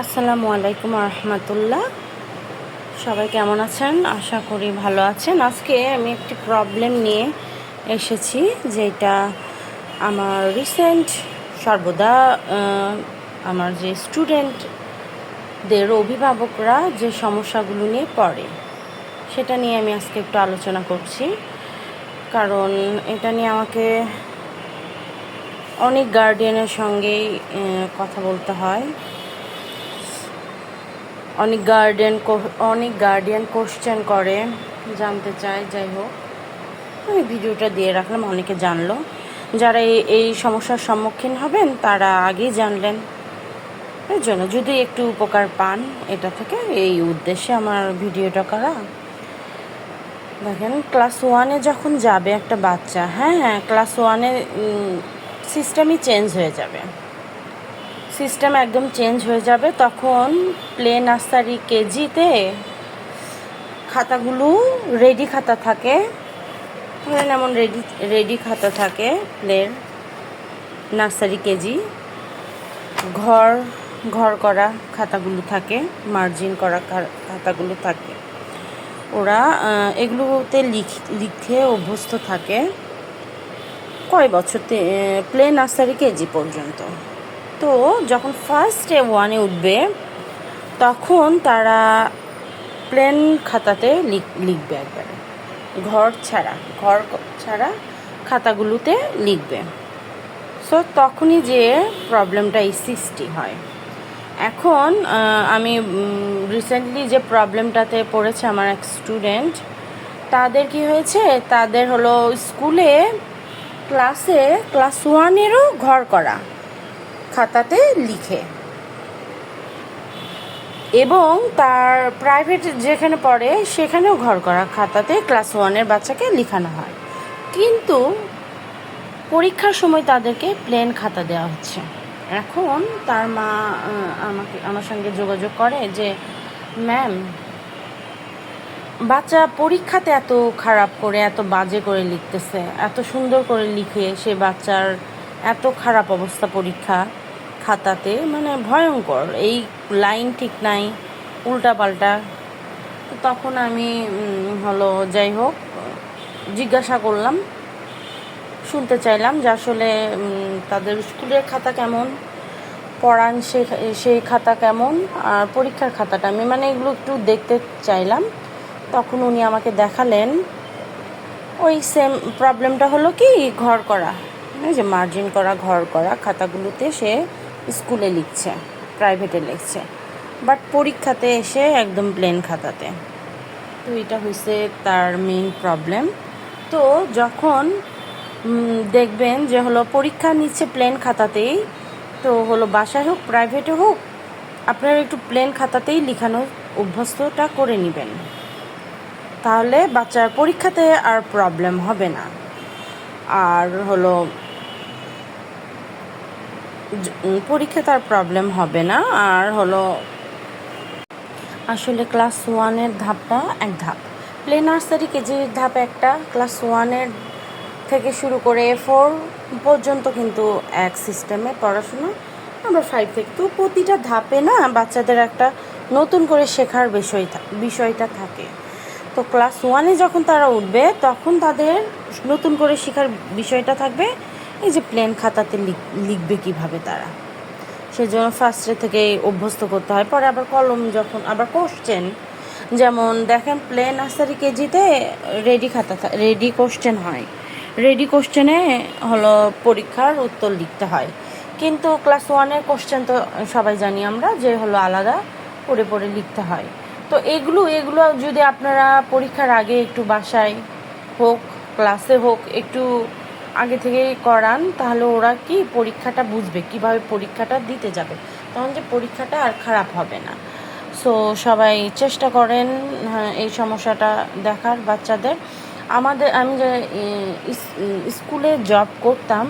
আসসালামু আলাইকুম রহমতুল্লাহ সবাই কেমন আছেন? আশা করি ভালো আছেন। আজকে আমি একটি প্রবলেম নিয়ে এসেছি, যেটা আমার রিসেন্ট সর্বদা আমার যে স্টুডেন্টদের অভিভাবকরা যে সমস্যাগুলো নিয়ে পড়ে, সেটা নিয়ে আমি আজকে একটু আলোচনা করছি। কারণ এটা নিয়ে আমাকে অনেক গার্ডিয়ানের সঙ্গেই কথা বলতে হয়। অনেক গার্ডিয়ান অনেক গার্ডিয়ান কোশ্চেন করে, জানতে চায়, যাই হোক। আমি ভিডিওটা দিয়ে রাখলাম, অনেকে জানলো। যারা এই এই সমস্যার সম্মুখীন হবেন, তারা আগেই জানলেন। এর জন্য যদি একটু উপকার পান, এটা থেকে এই উদ্দেশ্যে আমার ভিডিওটা করা। দেখেন ক্লাস ওয়ানে যখন যাবে একটা বাচ্চা হ্যাঁ হ্যাঁ ক্লাস ওয়ানে সিস্টেমই চেঞ্জ হয়ে যাবে। সিস্টেম একদম চেঞ্জ হয়ে যাবে, তখন প্লে নার্সারি কেজিতে খাতাগুলো রেডি খাতা থাকে। ধরেন এমন রেডি রেডি খাতা থাকে প্লের নার্সারি কেজি। ঘর ঘর করা খাতাগুলো থাকে মার্জিন করা খাতাগুলো থাকে। ওরা এগুলোতে লিখ লিখে অভ্যস্ত থাকে কয় বছর প্লে নার্সারি কেজি পর্যন্ত। তো যখন ফার্স্টে ওয়ানে উঠবে, তখন তারা প্লেন খাতাতে লিখ- লিখবে একবারে। ঘর ছাড়া ঘর ছাড়া খাতাগুলোতে লিখবে। সো তখনই যে প্রবলেমটা এই সৃষ্টি হয়। এখন আমি রিসেন্টলি যে প্রবলেমটাতে পড়েছে আমার এক স্টুডেন্ট তাদের কি হয়েছে? তাদের হলো স্কুলে ক্লাসে ক্লাস ওয়ানেরও ঘর করা। খাতাতে লিখে। এবং তার প্রাইভেট যেখানে পড়ে, সেখানেও ঘর করা খাতাতে ক্লাস ওয়ানের বাচ্চাকে লেখানো হয়। কিন্তু পরীক্ষার সময় তাদেরকে প্লেন খাতা দেওয়া হচ্ছে। এখন তার মা আমাকে, আমার সঙ্গে যোগাযোগ করে যে, ম্যাম, বাচ্চা পরীক্ষাতে এত খারাপ করে, এত বাজে করে লিখতেছে, এত সুন্দর করে লিখে সে বাচ্চার এত খারাপ অবস্থা পরীক্ষা। খাতাতে মানে ভয়ঙ্কর। এই লাইন ঠিক নাই, উল্টাপাল্টা। তো তখন আমি হলো, যাই হোক, জিজ্ঞাসা করলাম, শুনতে চাইলাম যে আসলে তাদের স্কুলের খাতা কেমন, পড়ান সে, সেই খাতা কেমন, আর পরীক্ষার খাতাটা। আমি মানে এগুলো একটু দেখতে চাইলাম। তখন উনি আমাকে দেখালেন, ওই সেম প্রবলেমটা হলো কি, ঘর করা। যে মার্জিন করা, ঘর করা, খাতাগুলোতে সে স্কুলে লিখছে প্রাইভেটে লিখছে। বাট পরীক্ষাতে এসে একদম প্লেন খাতাতে। তো এটা হয়েছে তার মেইন প্রবলেম তো যখন দেখবেন যে হলো পরীক্ষা নিচ্ছে প্লেন খাতাতেই, তো হলো বাসায় হোক প্রাইভেটে হোক, আপনারা একটু প্লেন খাতাতেই লেখানোর অভ্যস্তটা করে নেবেন। তাহলে বাচ্চার পরীক্ষাতে আর প্রবলেম হবে না। আর হলো জ- তার প্রবলেম হবে না। আর হলো, আসলে ক্লাস ওয়ানের ধাপটা এক ধাপ। প্লে নার্সারি কেজির ধাপ একটা ক্লাস ওয়ানের থেকে শুরু করে ফোর পর্যন্ত কিন্তু এক সিস্টেমে পড়াশোনা। আমরা ফাইভ থেকে তো প্রতিটা ধাপে না বাচ্চাদের একটা নতুন করে শেখার বিষয় বিষয়টা থাকে। তো ক্লাস ওয়ানে যখন তারা উঠবে, তখন তাদের নতুন করে শেখার বিষয়টা থাকবে। এই যে প্লেন খাতাতে লিখ- লিখবে কীভাবে তারা? সেজন্য ফার্স্টে থেকে অভ্যস্ত করতে হয়। পরে আবার কলম যখন, আবার কোশ্চেন যেমন দেখেন প্লেন নার্সারি কেজিতে রেডি খাতা রেডি কোশ্চেন হয়। রেডি কোশ্চেনে হলো পরীক্ষার উত্তর লিখতে হয়। কিন্তু ক্লাস ওয়ানের কোশ্চেন তো সবাই জানি আমরা যে হলো আলাদা পড়ে পড়ে লিখতে হয়। তো এগুলো এগুলো যদি আপনারা পরীক্ষার আগে একটু বাসায় হোক ক্লাসে হোক, একটু আগে থেকেই করান তাহলে ওরা কি পরীক্ষাটা বুঝবে কীভাবে পরীক্ষাটা দিতে যাবে। তখন যে পরীক্ষাটা আর খারাপ হবে না। সো সবাই চেষ্টা করেন হ্যাঁ, এই সমস্যাটা দেখার বাচ্চাদের। আমাদের আমি যে স্কুলে জব করতাম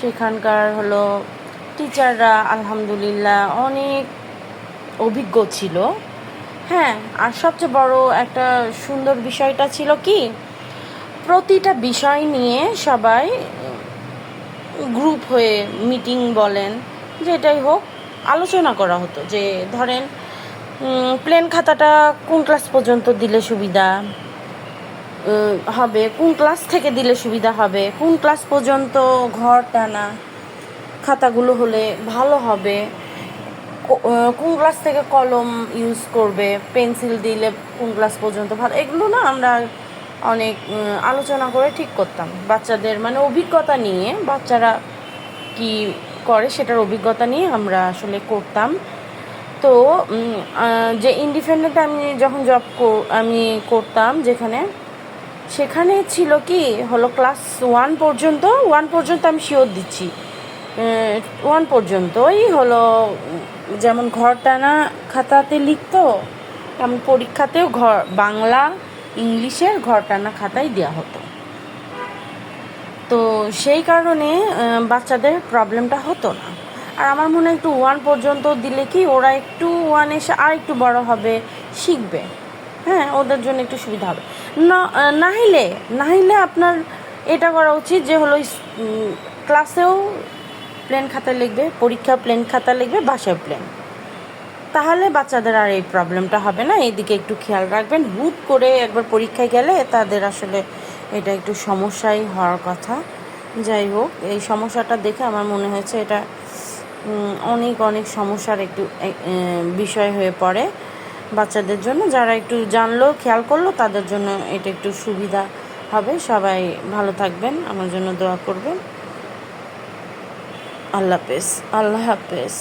সেখানকার হলো টিচাররা আলহামদুলিল্লাহ অনেক অভিজ্ঞ ছিল। হ্যাঁ আর সবচেয়ে বড় একটা সুন্দর বিষয়টা ছিল কি প্রতিটা বিষয় নিয়ে সবাই গ্রুপ হয়ে মিটিং বলেন, যেটাই হোক, আলোচনা করা হতো যে, ধরেন প্লেন খাতাটা কোন ক্লাস পর্যন্ত দিলে সুবিধা হবে, কোন ক্লাস থেকে দিলে সুবিধা হবে, কোন ক্লাস পর্যন্ত ঘর টানা খাতাগুলো হলে ভালো হবে কোন ক্লাস থেকে কলম ইউজ করবে, পেন্সিল দিলে কোন ক্লাস পর্যন্ত ভালো, এগুলো না আমরা অনেক আলোচনা করে ঠিক করতাম। বাচ্চাদের মানে অভিজ্ঞতা নিয়ে, বাচ্চারা কি করে সেটার অভিজ্ঞতা নিয়ে আমরা আসলে করতাম। তো যে ইন্ডিপেন্ডেন্ট আমি যখন জব আমি করতাম যেখানে, সেখানে ছিল কি, হলো ক্লাস ওয়ান পর্যন্ত ওয়ান পর্যন্ত আমি শিওর দিচ্ছি। ওয়ান পর্যন্তই হলো, যেমন ঘর টানা খাতাতে লিখতো, তেমন পরীক্ষাতেও ঘর, বাংলা ইংলিশের ঘর টানা খাতাই দেওয়া হতো। তো সেই কারণে বাচ্চাদের প্রবলেমটা হতো না। আর আমার মনে হয় একটু ওয়ান পর্যন্ত দিলে কি ওরা একটু ওয়ান এসে আর একটু বড় হবে, শিখবে। হ্যাঁ ওদের জন্য একটু সুবিধা হবে। না নাহিলে নাহিলে আপনার এটা করা উচিত যে হলো ক্লাসেও প্লেন খাতা লিখবে পরীক্ষা প্লেন খাতা লিখবে বাসায় প্লেন তাহলে বাচ্চাদের আর এই প্রবলেমটা হবে না। এইদিকে একটু খেয়াল রাখবেন। হুট করে একবার পরীক্ষায় গেলে তাদের আসলে এটা একটু সমস্যাই হওয়ার কথা। যাই হোক, এই সমস্যাটা দেখে আমার মনে হয়েছে এটা অনেক অনেক সমস্যার একটু বিষয় হয়ে পড়ে বাচ্চাদের জন্য। যারা একটু জানলো, খেয়াল করল, তাদের জন্য এটা একটু সুবিধা হবে। সবাই ভালো থাকবেন। আমার জন্য দোয়া করবেন। আল্লাহ হাফেজ। আল্লাহ হাফেজ।